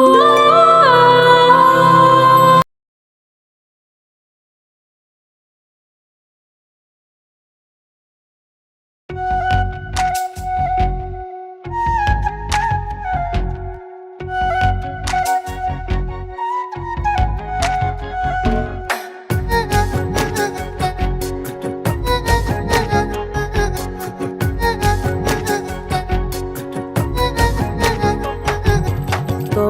Oh.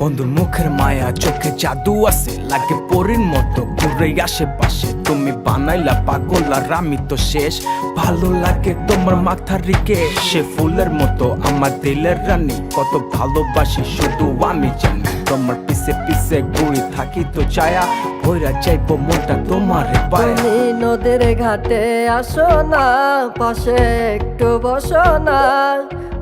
বন্ধুর মুখের মায়া, চোখে জাদু আছে, লাগে পরীর মতো ঘুরে আশেপাশে। তুমি বানাইলা পাগল আর আমি তো শেষ। ভালো লাগে তোমার মাথার রিকে সে ফুলের মতো আমার দিলের রানী। কত ভালোবাসি, শুধু আমি জানি। তোমার পিছে পিছে ঘুরি, থাকি তো ছায়া। ভৈরা চাইব মনটা তোমার তুমি নদীর ঘাটে আসো না, পাশে একটু বসো না।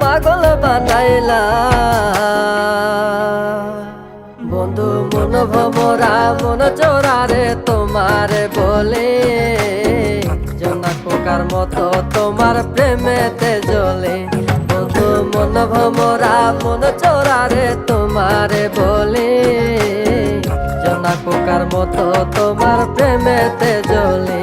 পাগল বানাইলা। বন্ধু মন ভমরা মন চোরারে তোমার বলে, জনা পোকার মতো তোমার প্রেমেতে জ্বলে। বন্ধু মন ভমরা মন চোরারে তোমার বলে, জনা পোকার মতো তোমার প্রেমেতে জ্বলে।